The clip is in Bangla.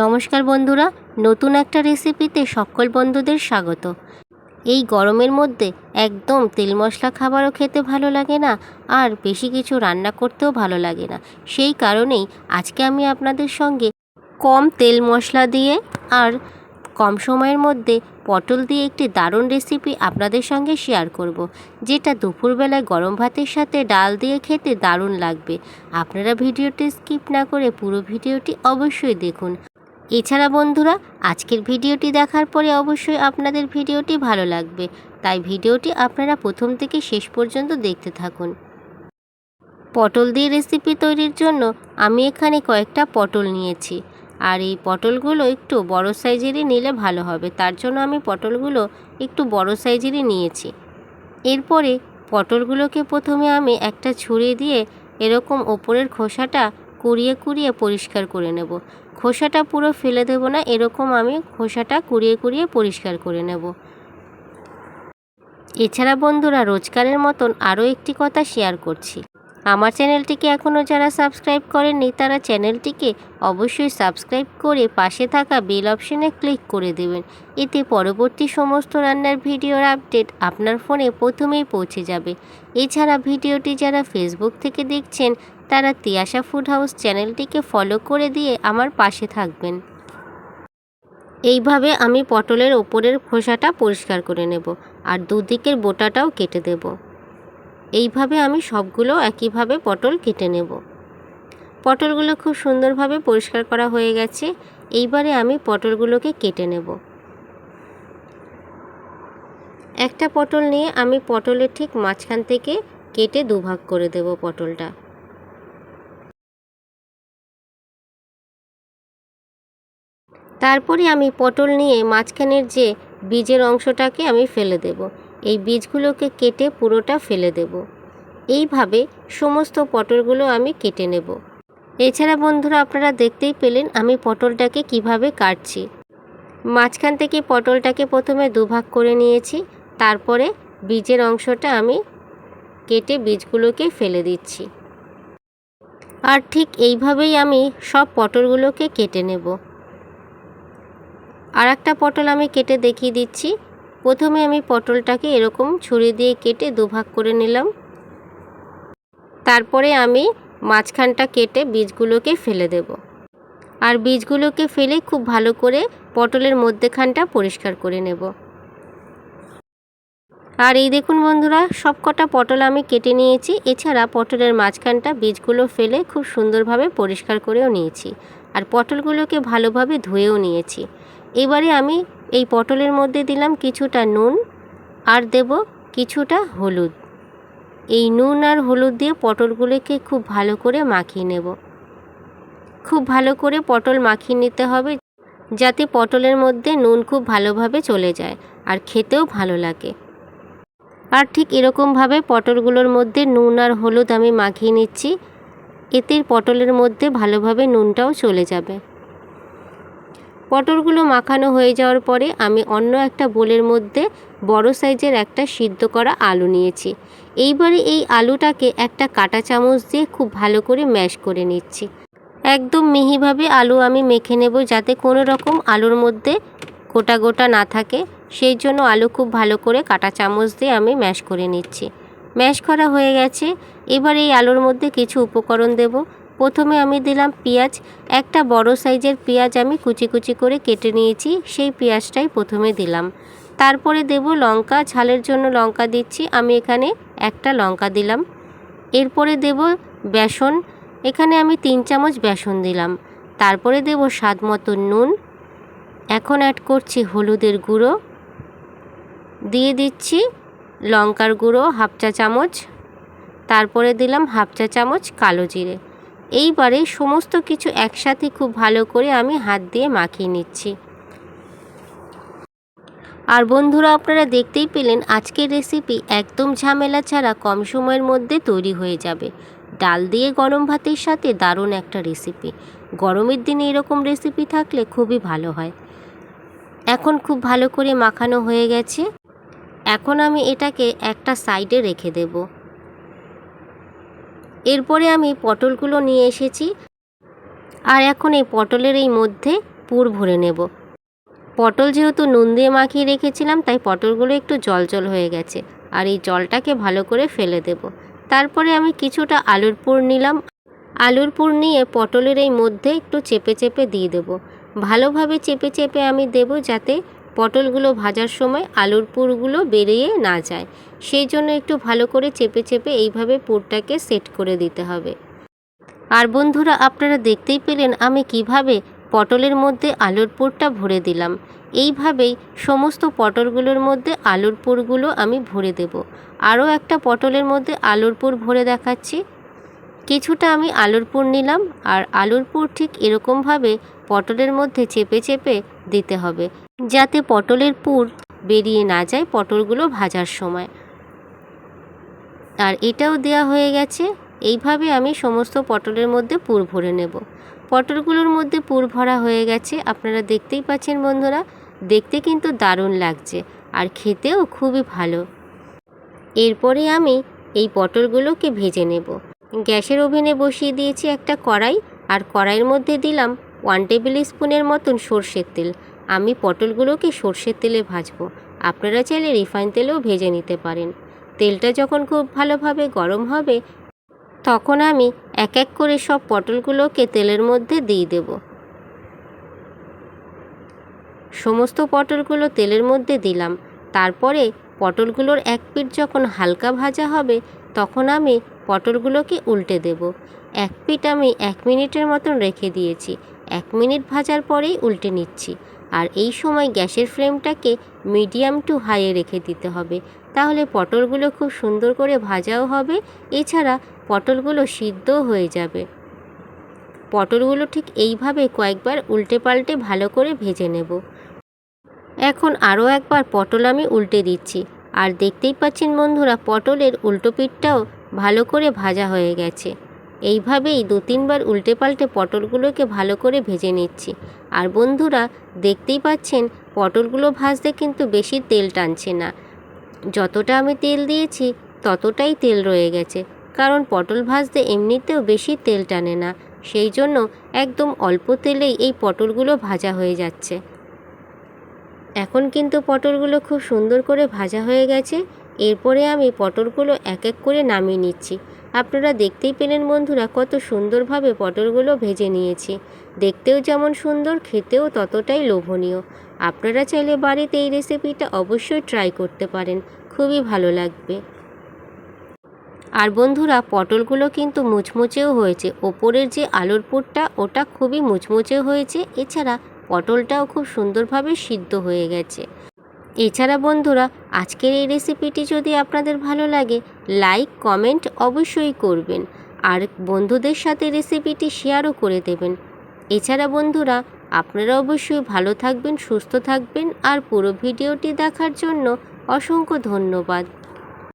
নমস্কার বন্ধুরা, নতুন একটা রেসিপিতে সকল বন্ধুদের স্বাগত। এই গরমের মধ্যে একদম তেল মশলা খাবারও খেতে ভালো লাগে না, আর বেশি কিছু রান্না করতেও ভালো লাগে না। সেই কারণেই আজকে আমি আপনাদের সঙ্গে কম তেল মশলা দিয়ে আর কম সময়ের মধ্যে পটল দিয়ে একটি দারুণ রেসিপি আপনাদের সঙ্গে শেয়ার করব। যেটা দুপুরবেলায় গরম ভাতের সাথে ডাল দিয়ে খেতে দারুণ লাগবে। আপনারা ভিডিওটি স্কিপ না করে পুরো ভিডিওটি অবশ্যই দেখুন। এছাড়া বন্ধুরা, আজকের ভিডিওটি দেখার পরে অবশ্যই আপনাদের ভিডিওটি ভালো লাগবে। তাই ভিডিওটি আপনারা প্রথম থেকে শেষ পর্যন্ত দেখতে থাকুন। পটল দিয়ে রেসিপি তৈরির জন্য আমি এখানে কয়েকটা পটল নিয়েছি। আর এই পটলগুলো একটু বড় সাইজেরই নিলে ভালো হবে। তার জন্য আমি পটলগুলো একটু বড় সাইজেরই নিয়েছি। এরপরে পটলগুলোকে প্রথমে আমি একটা ছুরি দিয়ে এরকম ওপরের খোসাটা কুড়িয়ে কুড়িয়ে পরিষ্কার করে নেব। খোসাটা পুরো ফেলে দেবো না, এরকম আমি খোসাটা কুড়িয়ে কুড়িয়ে পরিষ্কার করে নেব। এছাড়া বন্ধুরা, রোজকারের মতন আরও একটি কথা শেয়ার করছি। আমার চ্যানেলটিকে এখনও যারা সাবস্ক্রাইব করেননি, তারা চ্যানেলটিকে অবশ্যই সাবস্ক্রাইব করে পাশে থাকা বেল অপশনে ক্লিক করে দেবেন। এতে পরবর্তী সমস্ত রান্নার ভিডিওর আপডেট আপনার ফোনে প্রথমেই পৌঁছে যাবে। এছাড়া ভিডিওটি যারা ফেসবুক থেকে দেখছেন তারা তিয়াশা ফুড হাউস চ্যানেলটিকে ফলো করে দিয়ে আমার পাশে থাকবেন। এইভাবে আমি পটলের ওপরের খোসাটা পরিষ্কার করে নেব আর দুদিকের বোটাটাও কেটে দেব। এইভাবে আমি সবগুলো একইভাবে পটল কেটে নেব। পটলগুলো খুব সুন্দরভাবে পরিষ্কার করা হয়ে গেছে। এইবারে আমি পটলগুলোকে কেটে নেব। একটা পটল নিয়ে আমি পটলের ঠিক মাঝখান থেকে কেটে দুভাগ করে দেব পটলটা। তারপরে আমি পটল নিয়ে মাঝখানের যে বীজের অংশটাকে আমি ফেলে দেব। এই বীজগুলোকে কেটে পুরোটা ফেলে দেব। এইভাবে সমস্ত পটলগুলো আমি কেটে নেব। এছাড়া বন্ধুরা আপনারা দেখতেই পেলেন আমি পটলটাকে কীভাবে কাটছি। মাঝখান থেকে পটলটাকে প্রথমে দুভাগ করে নিয়েছি। তারপরে বীজের অংশটা আমি কেটে বীজগুলোকে ফেলে দিচ্ছি। আর ঠিক এইভাবেই আমি সব পটলগুলোকে কেটে নেব। আর একটা পটল আমি কেটে দেখিয়ে দিচ্ছি। প্রথমে আমি পটলটাকে এরকম ছুরি দিয়ে কেটে দুভাগ করে নিলাম। তারপরে আমি মাঝখানটা কেটে বীজগুলোকে ফেলে দেব। আর বীজগুলোকে ফেলে খুব ভালো করে পটলের মধ্যেখানটা পরিষ্কার করে নেব। আর এই দেখুন বন্ধুরা সব কটা পটল আমি কেটে নিয়েছি। এছাড়া পটলের মাঝখানটা বীজগুলো ফেলে খুব সুন্দরভাবে পরিষ্কার করেও নিয়েছি। আর পটলগুলোকে ভালোভাবে ধুয়েও নিয়েছি। এবারে আমি এই পটলের মধ্যে দিলাম কিছুটা নুন আর দেব কিছুটা হলুদ। এই নুন আর হলুদ দিয়ে পটলগুলোকে খুব ভালো করে মাখিয়ে নেব। খুব ভালো করে পটল মাখিয়ে নিতে হবে যাতে পটলের মধ্যে নুন খুব ভালোভাবে চলে যায় আর খেতেও ভালো লাগে। আর ঠিক এরকমভাবে পটলগুলোর মধ্যে নুন আর হলুদ আমি মাখিয়ে নিচ্ছি। এতে পটলের মধ্যে ভালোভাবে নুনটাও চলে যাবে। পটলগুলো মাখানো হয়ে যাওয়ার পরে আমি অন্য একটা বোলের মধ্যে বড় সাইজের একটা সিদ্ধ করা আলু নিয়েছি। এইবারে এই আলুটাকে একটা কাটা চামচ দিয়ে খুব ভালো করে ম্যাশ করে নিচ্ছি। একদম মিহিভাবে আলু আমি মেখে নেব যাতে কোনো রকম আলুর মধ্যে গোটা গোটা না থাকে। সেই জন্য আলু খুব ভালো করে কাটা চামচ দিয়ে আমি ম্যাশ করে নিচ্ছি। ম্যাশ করা হয়ে গেছে। এবার এই আলুর মধ্যে কিছু উপকরণ দেব। প্রথমে আমি দিলাম পেঁয়াজ। একটা বড় সাইজের পেঁয়াজ আমি কুচি কুচি করে কেটে নিয়েছি, সেই পেঁয়াজটাই প্রথমে দিলাম। তারপরে দেব লঙ্কা, ঝালের জন্য লঙ্কা দিচ্ছি, আমি এখানে একটা লঙ্কা দিলাম। এরপরে দেব বেসন, এখানে আমি তিন চামচ বেসন দিলাম। তারপরে দেব স্বাদ মতো নুন। এখন অ্যাড করছি হলুদের গুঁড়ো। দিয়ে দিচ্ছি লঙ্কার গুঁড়ো হাফ চা চামচ। তারপরে দিলাম হাফ চা চামচ কালো জিরে। এইবারে সমস্ত কিছু একসাথে খুব ভালো করে আমি হাত দিয়ে মাখিয়ে নিচ্ছি। আর বন্ধুরা, আপনারা দেখতেই পেলেন আজকের রেসিপি একদম ঝামেলা ছাড়া কম সময়ের মধ্যে তৈরি হয়ে যাবে। ডাল দিয়ে গরম ভাতের সাথে দারুণ একটা রেসিপি গরমের দিনে এরকম রেসিপি থাকলে খুবই ভালো হয়। এখন খুব ভালো করে মাখানো হয়ে গেছে। এখন আমি এটাকে একটা সাইডে রেখে দেব। এরপরে আমি পটলগুলো নিয়ে এসেছি। আর এখন এই পটলের এই মধ্যে পুর ভরে নেব। পটল যেহেতু নুন দিয়ে মাখিয়ে রেখেছিলাম, তাই পটলগুলো একটু জল জল হয়ে গেছে। আর এই জলটাকে ভালো করে ফেলে দেব। তারপরে আমি কিছুটা আলুর পুর নিলাম। আলুর পুর নিয়ে পটলের এই মধ্যে একটু চেপে চেপে দিয়ে দেব। ভালোভাবে চেপে চেপে আমি দেব যাতে পটলগুলো ভাজার সময় আলুর পুরগুলো বেরিয়ে না যায়। সেই জন্য একটু ভালো করে চেপে চেপে এইভাবে পুরটাকে সেট করে দিতে হবে। আর বন্ধুরা, আপনারা দেখতেই পেলেন আমি কীভাবে পটলের মধ্যে আলুর পুরটা ভরে দিলাম। এইভাবেই সমস্ত পটলগুলোর মধ্যে আলুর পুরগুলো আমি ভরে দেব। আরও একটা পটলের মধ্যে আলুর পুর ভরে দেখাচ্ছি। কিছুটা আমি আলুর পুর নিলাম আর আলুর পুর ঠিক এরকমভাবে পটলের মধ্যে চেপে চেপে দিতে হবে। যাতে পটলের পুর বেরিয়ে না যায় পটলগুলো ভাজার সময়। আর এটাও দেয়া হয়ে গেছে, এইভাবে আমি সমস্ত পটলের মধ্যে পুর ভরে নেব। পটলগুলোর মধ্যে পুর ভরা হয়ে গেছে, আপনারা দেখতেই পাচ্ছেন বন্ধুরা। দেখতে কিন্তু দারুণ লাগছে আর খেতেও খুবই ভালো। এরপরে আমি এই পটলগুলোকে ভেজে নেব। গ্যাসের ওভেনে বসিয়ে দিয়েছি একটা কড়াই, আর কড়াইয়ের মধ্যে দিলাম ওয়ান টেবিল স্পুনের মতন সর্ষের তেল। আমি পটলগুলোকে সর্ষের তেলে ভাজবো। আপনারা চাইলে রিফাইন তেলেও ভেজে নিতে পারেন। তেলটা যখন খুব ভালোভাবে গরম হবে, তখন আমি এক এক করে সব পটলগুলোকে তেলের মধ্যে দিয়ে দেব। সমস্ত পটলগুলো তেলের মধ্যে দিলাম। তারপরে পটলগুলোর এক পিঠ যখন হালকা ভাজা হবে, তখন আমি পটলগুলোকে উল্টে দেব। এক পিঠ আমি এক মিনিটের মতন রেখে দিয়েছি। এক মিনিট ভাজার পরেই উল্টে নিচ্ছি। আর এই সময় গ্যাসের ফ্লেমটাকে মিডিয়াম টু হাইয়ে রেখে দিতে হবে। তাহলে পটলগুলো খুব সুন্দর করে ভাজাও হবে, এছাড়া পটলগুলো সিদ্ধও হয়ে যাবে। পটলগুলো ঠিক এইভাবে কয়েকবার উল্টে পাল্টে ভালো করে ভেজে নেব। এখন আরও একবার পটল আমি উল্টে দিচ্ছি। আর দেখতেই পাচ্ছেন বন্ধুরা, পটলের উল্টো পিঠটাও ভালো করে ভাজা হয়ে গেছে। এইভাবেই দু তিনবার উল্টে পাল্টে পটলগুলোকে ভালো করে ভেজে নিচ্ছি। আর বন্ধুরা, দেখতেই পাচ্ছেন, পটলগুলো ভাজতে কিন্তু বেশি তেল টানছে না। যতটা আমি তেল দিয়েছি, ততটাই তেল রয়ে গেছে। কারণ পটল ভাজতে এমনিতেও বেশি তেল টানে না। সেই জন্য একদম অল্প তেলেই এই পটলগুলো ভাজা হয়ে যাচ্ছে। এখন কিন্তু পটলগুলো খুব সুন্দর করে ভাজা হয়ে গেছে। এরপরে আমি পটলগুলো এক এক করে নামিয়ে নিচ্ছি। আপনারা দেখতেই পেলেন বন্ধুরা, কত সুন্দরভাবে পটলগুলো ভেজে নিয়েছি। দেখতেও যেমন সুন্দর, খেতেও ততটাই লোভনীয়। আপনারা চাইলে বাড়িতে এই রেসিপিটা অবশ্যই ট্রাই করতে পারেন, খুবই ভালো লাগবে। আর বন্ধুরা, পটলগুলো কিন্তু মুচমুচেও হয়েছে। ওপরের যে আলুর পুরটা, ওটা খুবই মুচমুচে হয়েছে। এছাড়া পটলটাও খুব সুন্দরভাবে সিদ্ধ হয়ে গেছে। এছাড়া বন্ধুরা, আজকের এই রেসিপিটি যদি আপনাদের ভালো লাগে লাইক কমেন্ট অবশ্যই করবেন। আর বন্ধুদের সাথে রেসিপিটি শেয়ারও করে দেবেন। এছাড়া বন্ধুরা, আপনারা অবশ্যই ভালো থাকবেন, সুস্থ থাকবেন, আর পুরো ভিডিওটি দেখার জন্য অসংখ্য ধন্যবাদ।